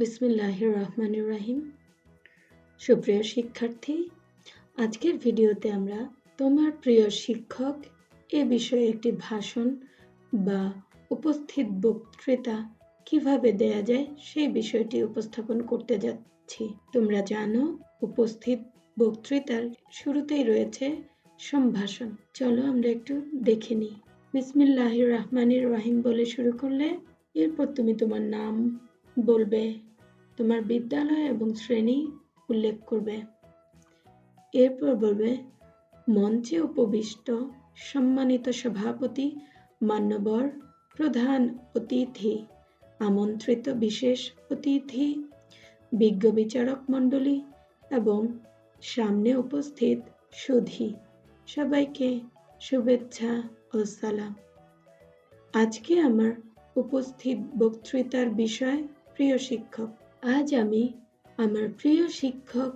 বিসমিল্লাহির রহমানির রাহিম সুপ্রিয় শিক্ষার্থী, আজকের ভিডিওতে আমরা তোমার প্রিয় শিক্ষক এ বিষয়ে একটি ভাষণ বা উপস্থিত বক্তৃতা কীভাবে দেয়া যায় সেই বিষয়টি উপস্থাপন করতে যাচ্ছি। তোমরা জানো, উপস্থিত বক্তৃতার শুরুতেই রয়েছে সম্ভাষণ। চলো আমরা একটু দেখে নিই। বিসমিল্লাহির রহমানির রাহিম বলে শুরু করলে এরপর তুমি তোমার নাম বলবে। তোমার বিদ্যালয় এবং শ্রেণি উল্লেখ করবে। এরপর বলবে, মঞ্চে উপবিষ্ট সম্মানিত সভাপতি, মান্যবর প্রধান অতিথি, আমন্ত্রিত বিশেষ অতিথি, বিজ্ঞ বিচারক মণ্ডলী এবং সামনে উপস্থিত সুধী। সবাইকে শুভেচ্ছা ও সালাম। আজকে আমার উপস্থিত বক্তৃতার বিষয় প্রিয় শিক্ষক। আজ আমি আমার প্রিয় শিক্ষক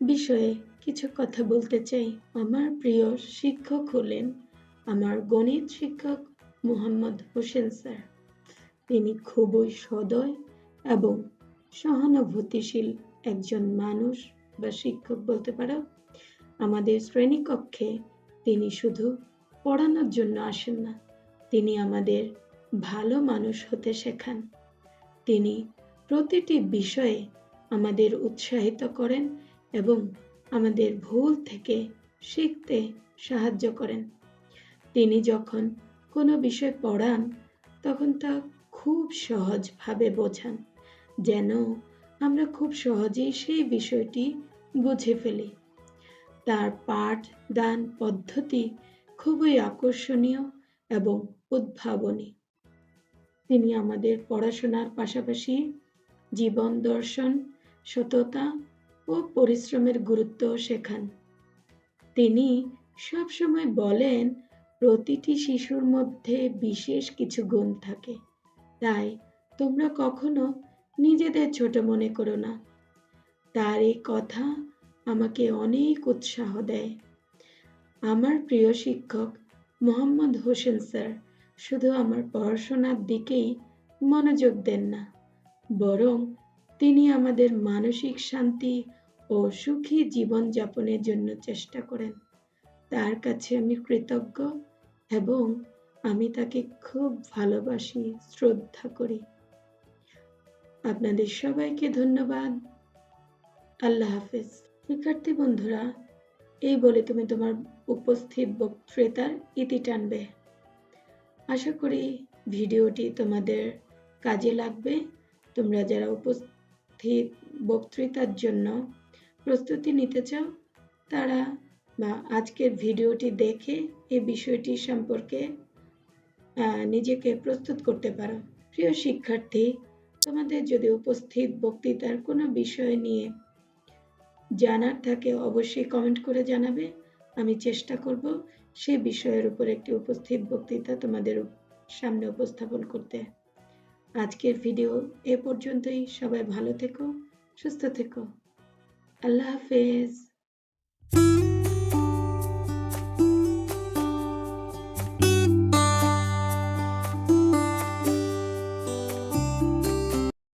বিষয়ে কিছু কথা বলতে চাই। আমার প্রিয় শিক্ষক হলেন আমার গণিত শিক্ষক মোহাম্মদ হোসেন স্যার। তিনি খুবই সদয় এবং সহানুভূতিশীল একজন মানুষ বা শিক্ষক বলতে পারো। আমাদের শ্রেণীকক্ষে তিনি শুধু পড়ানোর জন্য আসেন না, তিনি আমাদের ভালো মানুষ হতে শেখান। তিনি প্রতিটি বিষয়ে আমাদের উৎসাহিত করেন এবং আমাদের ভুল থেকে শিখতে সাহায্য করেন। তিনি যখন কোনো বিষয় পড়ান, তখন তা খুব সহজভাবে বোঝান, যেন আমরা খুব সহজেই সেই বিষয়টি বুঝে ফেলি। তার পাঠ দান পদ্ধতি খুবই আকর্ষণীয় এবং উদ্ভাবনী। তিনি আমাদের পড়াশোনার পাশাপাশি জীবন দর্শন, সততা ও পরিশ্রমের গুরুত্ব শেখান। তিনি সবসময় বলেন, প্রতিটি শিশুর মধ্যে বিশেষ কিছু গুণ থাকে। তাই তোমরা কখনো নিজেদের ছোট মনে করো না। তার এই কথা আমাকে অনেক উৎসাহ দেয়। আমার প্রিয় শিক্ষক মোহাম্মদ হোসেন স্যার শুধু আমার পড়াশোনার দিকেই মনোযোগ দেন না। বরং তিনি আমাদের মানসিক শান্তি ও সুখী জীবন যাপনের জন্য চেষ্টা করেন। তার কাছে আমি কৃতজ্ঞ এবং আমি তাকে খুব ভালোবাসি, শ্রদ্ধা করি। আপনাদের সবাইকে ধন্যবাদ। আল্লাহ হাফেজ। শিক্ষার্থী বন্ধুরা, এই বলে তুমি তোমার উপস্থিত বক্তৃতার ইতি টানবে। আশা করি ভিডিওটি তোমাদের কাজে লাগবে। তোমরা যারা উপস্থিত বক্তৃতার জন্য প্রস্তুতি নিতে চাও, তারা বা আজকের ভিডিওটি দেখে এই বিষয়টি সম্পর্কে নিজেকে প্রস্তুত করতে পারো। প্রিয় শিক্ষার্থী, তোমাদের যদি উপস্থিত বক্তৃতার কোনো বিষয় নিয়ে জানার থাকে, অবশ্যই কমেন্ট করে জানাবে। আমি চেষ্টা করব সে বিষয়ের উপর একটি উপস্থিত বক্তৃতা তোমাদের সামনে উপস্থাপন করতে। আজকের ভিডিও এ পর্যন্তই। সবাই ভালো থেকো সুস্থ থেকো। আল্লাহ হাফেজ।